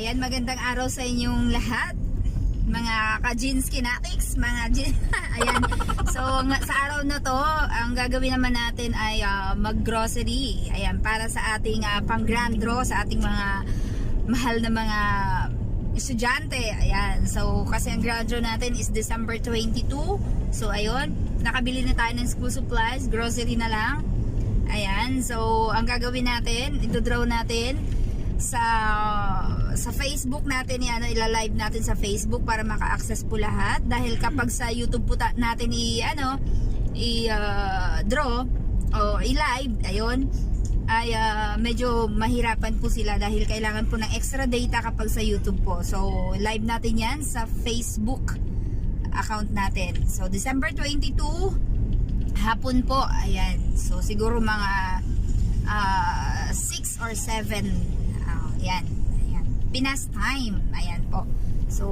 Ayan, magandang araw sa inyong lahat. Mga ka-jeans kinatics, mga jeans. Ayan. So, sa araw na to, ang gagawin naman natin ay ah, mag-grocery. Ayan, para sa ating ah, pang grand draw, sa ating mga mahal na mga estudyante. Ayan. So, kasi ang grand draw natin is December 22. So, ayun. Nakabili na tayo ng school supplies. Grocery na lang. Ayan. So, ang gagawin natin, ito-draw natin sa sa Facebook natin yan, ila-live natin sa Facebook para maka-access po lahat dahil kapag sa YouTube po natin i ano i ah, draw o i-live ayun ay ah, medyo mahirapan po sila dahil kailangan po ng extra data kapag sa YouTube po. So live natin yan sa Facebook account natin. So December 22 hapon po. Ayan. So siguro mga ah, 6 or 7 ah, ayan. Ayan. Pinas time. Ayan po. So,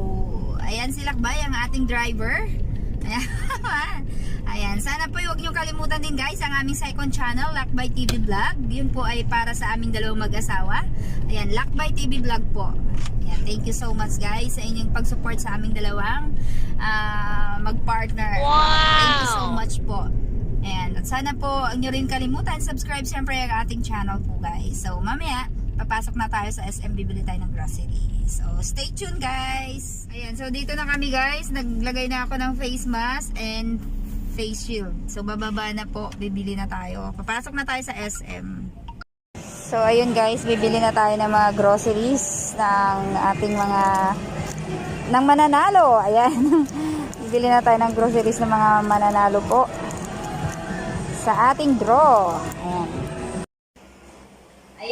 ayan si Lakbay, ang ating driver. Ayan. ayan. Sana po huwag niyo kalimutan din guys ang aming second channel, Lakbay TV Vlog. Yun po ay para sa aming dalawang mag-asawa. Ayan, Lakbay TV Vlog po. Ayan, thank you so much guys sa inyong pag-support sa aming dalawang ah, mag-partner. Thank you so much po. And at sana po, ang nyo rin kalimutan, subscribe siyempre ang ating channel po guys. So mamaya, papasok na tayo sa SM, bibili tayo ng grocery. So stay tuned guys! Ayan, so dito na kami guys, naglagay na ako ng face mask and face shield. So bababa na po, bibili na tayo. Papasok na tayo sa SM. So ayun guys, bibili na tayo ng mga groceries ng ating mga ng mananalo. Ayan. bibili na tayo ng groceries ng mga mananalo po sa ating draw. Ayan.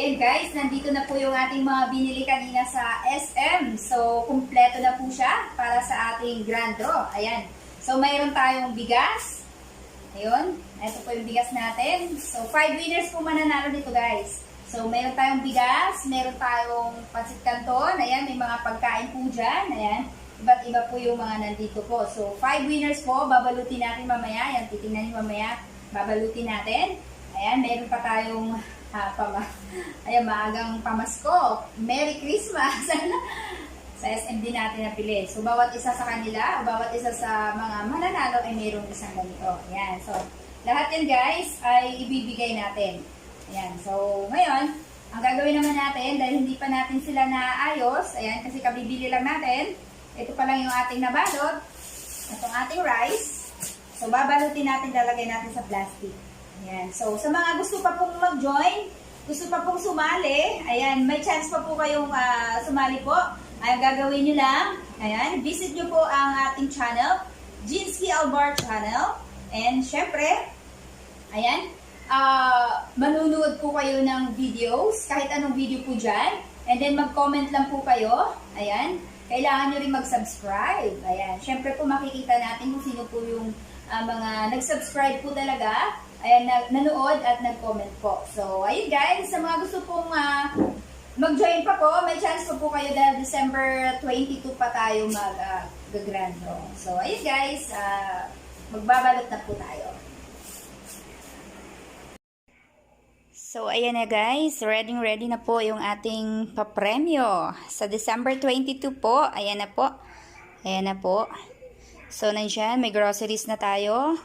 Ayan guys, nandito na po yung ating mga binili kanina sa SM. So, kumpleto na po siya para sa ating grand draw. Ayan. So, mayroon tayong bigas. Ayun. Ito po yung bigas natin. So, 5 winners po mananalo dito guys. So, mayroon tayong bigas, mayroon tayong pansit canton. Ayan, may mga pagkain po dyan. Ayan. Iba't iba po yung mga nandito po. So, 5 winners po. Babalutin natin mamaya. Ayan, titingnan niyo mamaya. Babalutin natin. Ayan, meron pa tayong ah, pama, ayan, maagang pamasko. Merry Christmas! sa SMD natin napili. So, bawat isa sa kanila, bawat isa sa mga mananalo ay mayroong isang ganito. Ayan. So, lahat yan guys ay ibibigay natin. Ayan. So, ngayon, ang gagawin naman natin, dahil hindi pa natin sila naayos, ayan, kasi kabibili lang natin, ito pa lang yung ating nabalot, itong ating rice. So, babalutin natin, lalagay natin sa plastic. Ayan. So, sa mga gusto pa pong mag-join, gusto pa pong sumali, ayan, may chance pa po kayong ah, sumali po. Ay, gagawin nyo lang, ayan, visit nyo po ang ating channel, Jinsky Albar channel. And, syempre, ayan, ah, manunood po kayo ng videos, kahit anong video po dyan. And then, mag-comment lang po kayo. Ayan. Kailangan nyo rin mag-subscribe. Ayan. Syempre po, makikita natin kung sino po yung ah, mga nag-subscribe po talaga. Ayan, na- nanood at nag-comment po. So, ayun guys, sa mga gusto pong ah, mag-join pa po, may chance po po kayo dahil December 22 pa tayo mag-grand draw. So, ayun guys, ah, magbabalot na po tayo. So, ayan na guys. Ready ready na po yung ating papremyo. Sa December 22 po. Ayan na po. Ayan na po. So, nandyan. May groceries na tayo.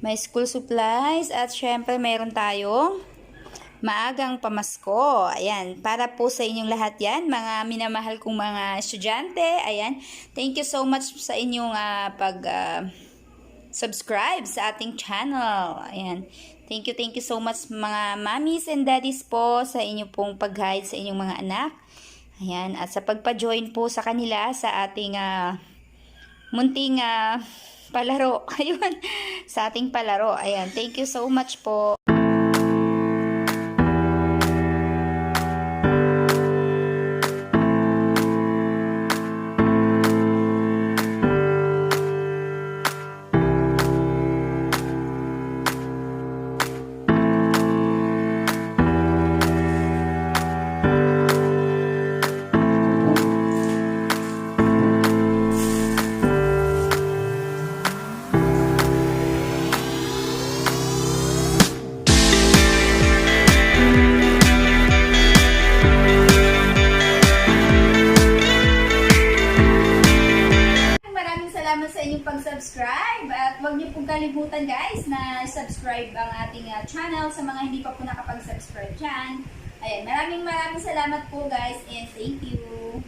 May school supplies. At syempre, meron tayong maagang pamasko. Ayan. Para po sa inyong lahat yan. Mga minamahal kong mga estudyante. Ayan. Thank you so much sa inyong ah, pag... ah, subscribe sa ating channel. Ayan. Thank you, thank you so much mga mommies and daddies po sa inyo pong pag-guide sa inyong mga anak. Ayan. At sa pagpa-join po sa kanila sa ating ah, munting ah, palaro. Ayun. Sa ating palaro. Ayan. Thank you so much po. Pong kalimutan guys na subscribe ang ating ah, channel sa mga hindi pa po nakapag-subscribe dyan. Ayan, maraming maraming salamat po guys and thank you.